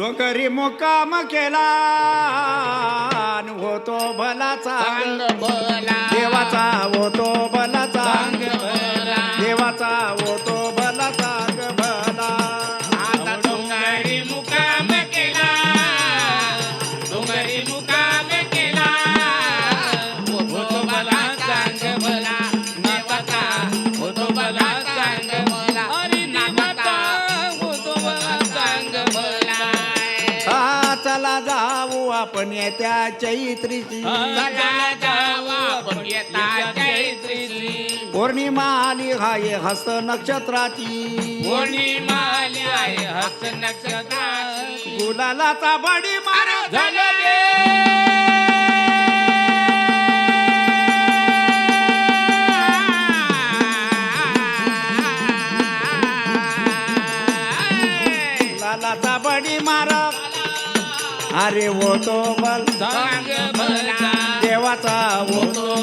डोंगरी मुक्काम केला. होतो भला चांग चांग भला देवाचा होतो भला चला जाऊ आपण येत्या चैत्रीची. पौर्णिमा आली हाय हस्त नक्षत्राची. पौर्णिमा आली आहे हस्त नक्षत्राची. गुलालाचा बडी मारा झालं अरे होतो बल. देवाचा होतो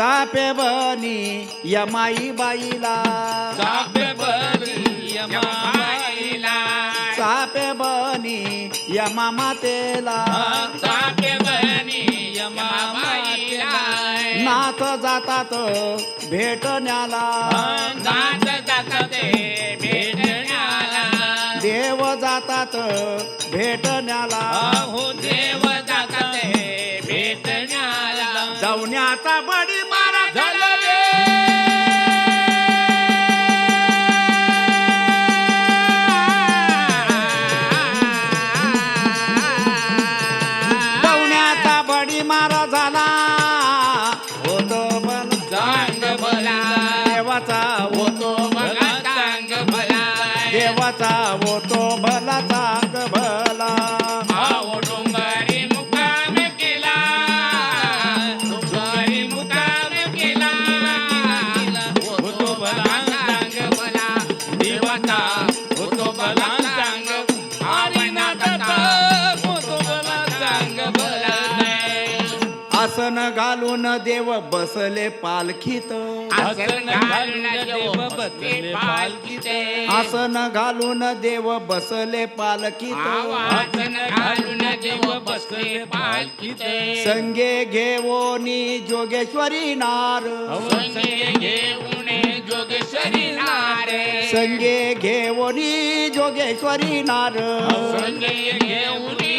चापे बनी यमाई बाईला. चापे बनी यमाईला चापे बनी यमा मातेला चापे बनी यमाईला नाथ जातात भेटण्याला. नाच जातात ते भेटण्याला. देव जातात भेटण्याला. हो देव जातात ते भेटण्याला जाऊण्याचा बडी आसन घालून देव बसले पालखीत. आसन घालून देव बसले पालखीते. आसन घालून देव बसले पालखीत. आसन घालून देव बसले पालखीते. संगे घेवोनी जोगेश्वरी नार. संगे घेऊन जोगेश्वरी नारे. संगे घेवोनी जोगेश्वरी नार. संगे घेऊन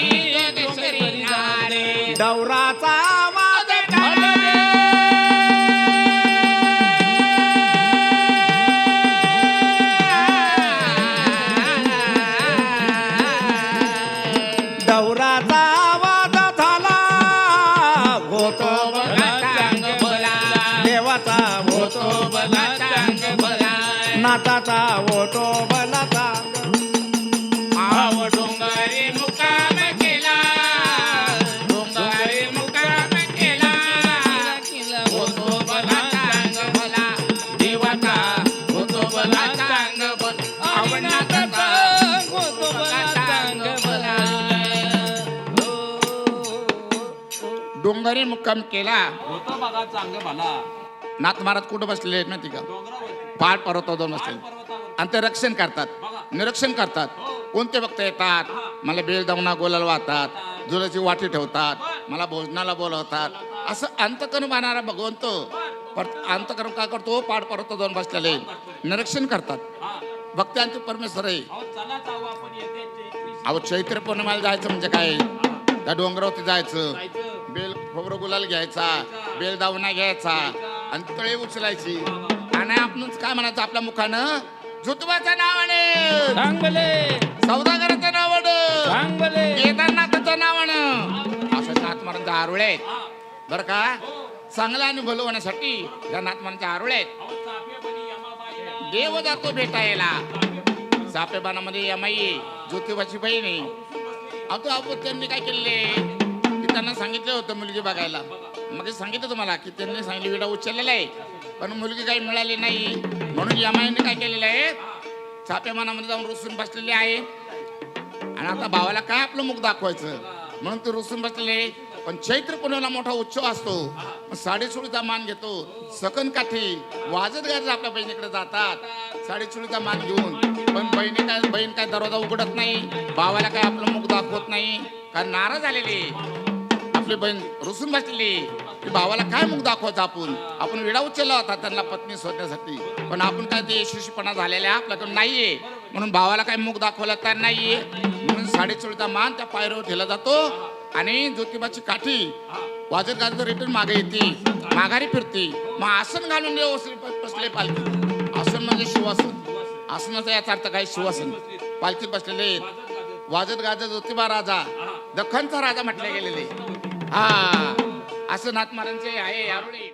नाताचा चांग आव डोंगरी मुकाम केला. डोंगरी मुकाम केला. होतो भला चांग भला. देवाचा होतो भला चांग भला. आवडनाचा होतो भला चांग भला. डोंगरी मुक्काम केला. होतं बघा चांग भला नाथ महाराज कुठं बसलेले आहेत माहिती का पहाड पर्वतावरून पर्वतावर आणि ते रक्षण करतात. निरीक्षण करतात. कोणते भक्त येतात? मला बेल दावना गोलाला वाहतात. जुलाची वाटी ठेवतात. मला भोजनाला बोलवतात. असं अंतकर्म मानणारा भगवंत. परत अंतकरण काय करतो? पाठ पर्वत जाऊन बसलेले. निरीक्षण करतात. भक्त्यांचे भक्तांचे परमेश्वर आहे. अहो चैत्र पौर्णिमाला जायचं म्हणजे काय? त्या डोंगरावरती जायचं. जायचं बेल खोबरं गुलाल घ्यायचा. बेल दावना घ्यायचा. आणि तळे उचलायची. आणि आपणच काय म्हणायचं आपल्या मुखानं? जुतबाच्या नावाने चांगले सौदागराच्या नावानं चांगले केदारनाथाच्या नावानं असं नाथमारांच्या आरुळे आहेत. बरं का? चांगलं आणि भलं होण्यासाठी या नाथमारांच्या आरुळे आहेत. देव जातो भेटायला. सापेबानामध्ये यमाई ज्योतिबाची बहीण. अहो आपण त्यांनी काय केले त्यांना सांगितलं होतं मुलगी बघायला. मग सांगितलं तुम्हाला की त्यांनी सांगितलं विडा उचललेला आहे. पण मुलगी काही मिळाली नाही. म्हणून यमाईने काय केलेलं आहे? चाप्या मनामध्ये जाऊन रुसून बसलेले आहे. आणि आता भावाला काय आपलं मुख दाखवायचं? म्हणून ते रुसून बसलेले पण चैत्र पुण्याला मोठा उत्सव असतो. मग मान घेतो. सकन काठी वाजत गाजत आपल्या बहिणीकडे जातात. साडेचोळीचा मान घेऊन. पण बहिणी काय बहीण काय दरवाजा उघडत नाही. भावाला काय आपलं मुख दाखवत नाही. कारण नाराज आलेली आपली बहीण रुसून बसलेली की भावाला काय मुख दाखवायचं आपण? आपण विडा उचलला होता त्यांना पत्नी शोधण्यासाठी. पण आपण काय ते यशस्वीपणा झालेला आहे? आपल्याकडून नाहीये. म्हणून भावाला काय मुख दाखवला तर नाहीये. म्हणून साडेचोळीचा मान त्या पायऱ्यावर ठेला जातो. आणि ज्योतिबाची काठी वाजत गाजत रिटर्न मागे येते. माघारी फिरते. मग आसन घालून बसले पालखी. आसन म्हणजे शिवासन. आसनाचा याचा अर्थ काय? शिवासन. पालखीत बसलेले आहेत. वाजत गाजत ज्योतिबा राजा दख्खनचा राजा म्हटले गेलेले. हा. असं नाथ महाराजांचे आहे यावेळी